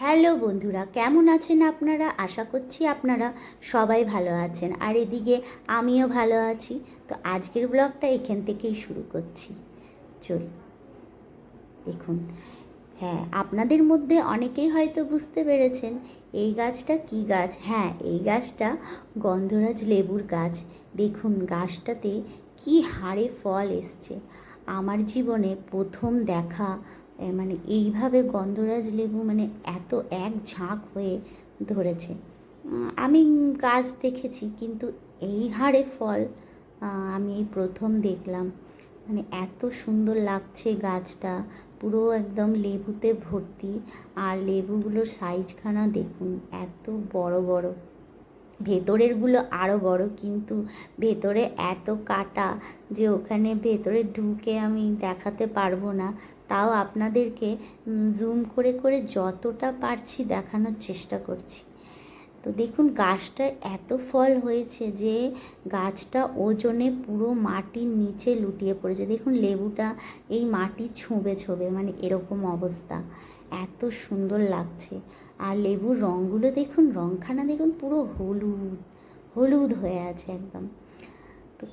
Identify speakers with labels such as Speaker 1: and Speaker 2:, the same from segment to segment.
Speaker 1: Hello বন্ধুরা, কেমন আছেন আপনারা? আশা করছি আপনারা সবাই ভালো আছেন। আর এদিকে আমিও ভালো আছি। তো আজকের ব্লগটা এখান থেকেই শুরু করছি। চল, দেখুন। হ্যাঁ আপনাদের মধ্যে অনেকেই হয়তো বুঝতে পেরেছেন, এই গাছটা কি গাছ? হ্যাঁ এই গাছটা গন্ধরাজ লেবুর গাছ। দেখুন, গাছটাতে কি হারে ফল এসছে। আমার জীবনে প্রথম দেখা মানে এইভাবে গন্ধরাজ লেবু মানে এত এক ঝাঁক হয়ে ধরেছে। আমি গাছ দেখেছি, কিন্তু এই হারে ফল আমি এই প্রথম দেখলাম। মানে এত সুন্দর লাগছে গাছটা, পুরো একদম লেবুতে ভর্তি। আর লেবুগুলোর সাইজখানা দেখুন, এত বড় বড়। ভেতরেরগুলো আরও বড়, কিন্তু ভেতরে এত কাটা যে ওখানে ভেতরে ঢুকে আমি দেখাতে পারব না। তাও আপনাদেরকে জুম করে করে যতটা পারছি দেখানোর চেষ্টা করছি। তো দেখুন, গাছটা এত ফল হয়েছে যে গাছটা ওজনে পুরো মাটির নিচে লুটিয়ে পড়েছে। দেখুন, লেবুটা এই মাটি ছোঁবে ছোঁবে মানে এরকম অবস্থা। এত সুন্দর লাগছে। আর লেবুর রঙগুলো দেখুন, রংখানা দেখুন, পুরো হলুদ হলুদ হয়ে আছে একদম। তো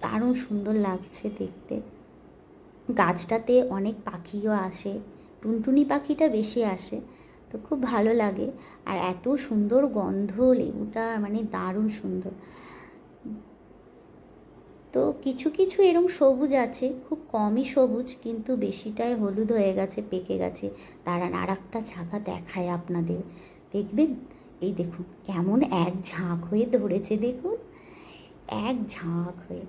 Speaker 1: দারুণ সুন্দর লাগছে দেখতে। গাছটাতে অনেক পাখিও আসে, টুনটুনি পাখিটা বেশি আসে, তো খুব ভালো লাগে। আর এত সুন্দর গন্ধ, লেবুটা মানে দারুণ সুন্দর। তো কিছু কিছু এরম সবুজ আছে, খুব কমই সবুজ, কিন্তু বেশিটাই হলুদ হয়ে গেছে, পেকে গেছে। দাঁড়ান আর একটা ছাগা দেখায় আপনাদের। দেখবেন? এই দেখুন, কেমন এক ঝাঁক হয়ে ধরেছে, দেখুন। এক ঝাঁক হয়ে,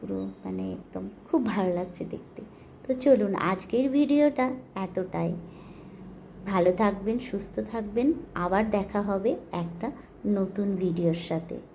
Speaker 1: পুরো মানে একদম খুব ভালো লাগছে দেখতে। তো চলুন, আজকের ভিডিওটা এতটাই। ভালো থাকবেন, সুস্থ থাকবেন। আবার দেখা হবে একটা নতুন ভিডিওর সাথে।